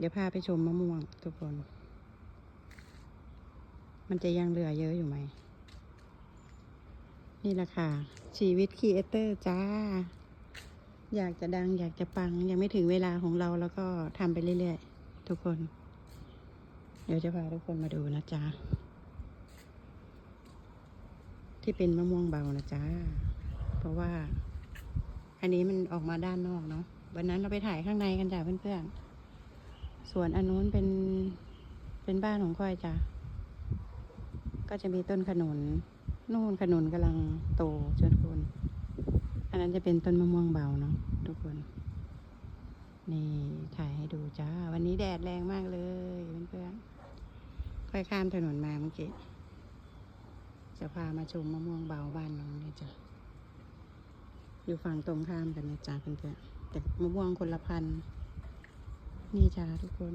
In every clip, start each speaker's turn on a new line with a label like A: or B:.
A: เดี๋ยวพาไปชมมะม่วงทุกคน มันจะยังเหลือเยอะอยู่ไหม นี่แหละค่ะ ชีวิตครีเอเตอร์จ้า อยากจะดังอยากจะปัง ยังไม่ถึงเวลาของเราแล้วก็ทำไปเรื่อยๆ ทุกคน เดี๋ยวจะพาทุกคนมาดูนะจ๊ะ ที่เป็นมะม่วงเบานะจ๊ะ เพราะว่า อันนี้มันออกมาด้านนอกเนาะวันนั้นเราไปถ่ายข้างในกันจ้ะเพื่อนๆ ส่วนอันนู้นเป็นเป็นบ้านของก้อยจ้ะ ก็จะมีต้นขนุน นู่นขนุนกำลังโตจนคนอันนั้นจะเป็นต้นมะม่วงเบาเนาะทุกคน นี่ถ่ายให้ดูจ้า วันนี้แดดแรงมากเลยเพื่อนๆค่อยข้ามถนนมาเมื่อกี้ จะพามาชมมะม่วงเบาบ้านน้องเนี่ยจ้ะ อยู่ฝั่งตรงข้ามกันนะจ๊ะเพื่อนๆแต่มะม่วงคนละพันธุ์ นี่จ้าทุกคน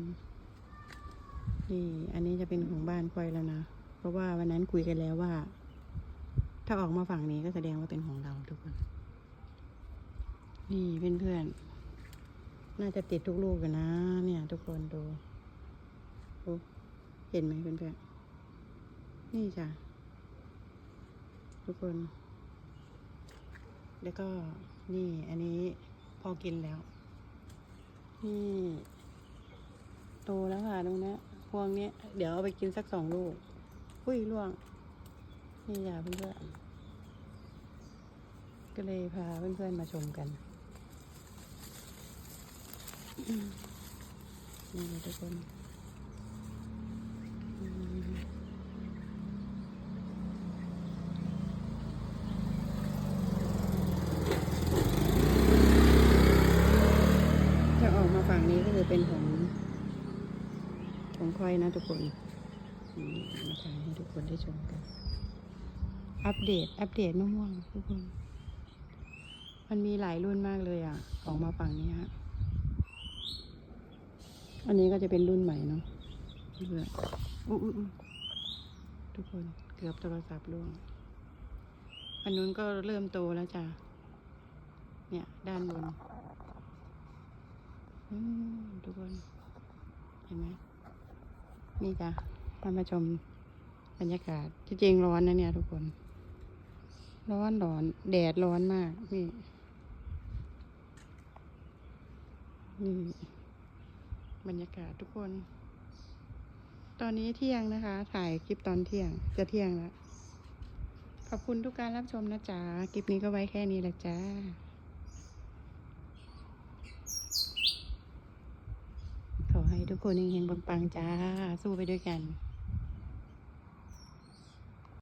A: นี่อันนี้จะเป็นของบ้านคอยแล้วนะ เพราะว่าวันนั้นคุยกันแล้วว่า ถ้าออกมาฝั่งนี้ก็แสดงว่าเป็นของเราทุกคน นี่เพื่อนๆ น่าจะติดทุกลูกกันนะ เนี่ย ทุกคนดูดูเห็นไหมเพื่อนๆ นี่จ้ะทุกคน แล้วก็นี่อันนี้พอกินแล้วนี่ โตแล้วค่ะตรงนี้พวงนี้เดี๋ยวเอาไปกินสักสองลูกอุ้ยล่วง นี่อย่าเพื่อนก็เลยพาเพื่อนๆมาชมกันนี่ทุกคนจะออกมาฝั่งนี้ก็คือเป็นของ ของคอยนะทุกคนมาถ่ายให้ทุกคนได้ชมกัน อัปเดต อัปเดตมะม่วงทุกคน มันมีหลายรุ่นมากเลยอะ ออกมาฝั่งนี้ฮะ อันนี้ก็จะเป็นรุ่นใหม่เนาะเพื่ออุ๊ทุกคน เกือบโทรศัพท์ร่วง อันนู้นก็เริ่มโตแล้วจ้ะ เนี่ย ด้านบนทุกคน เห็นไหม นี่จ้ะมามาชมบรรยากาศจริงร้อนนะเนี่ยทุกคน ร้อนร้อน แดดร้อนมาก นี่นี่บรรยากาศทุกคน ตอนนี้เที่ยงนะคะ ถ่ายคลิปตอนเที่ยง จะเที่ยงแล้ว ขอบคุณทุกการรับชมนะจ๊ะ คลิปนี้ก็ไว้แค่นี้แหละจ้า ขอให้ ทุกคนเฮงๆปังๆจ้า สู้ไปด้วยกัน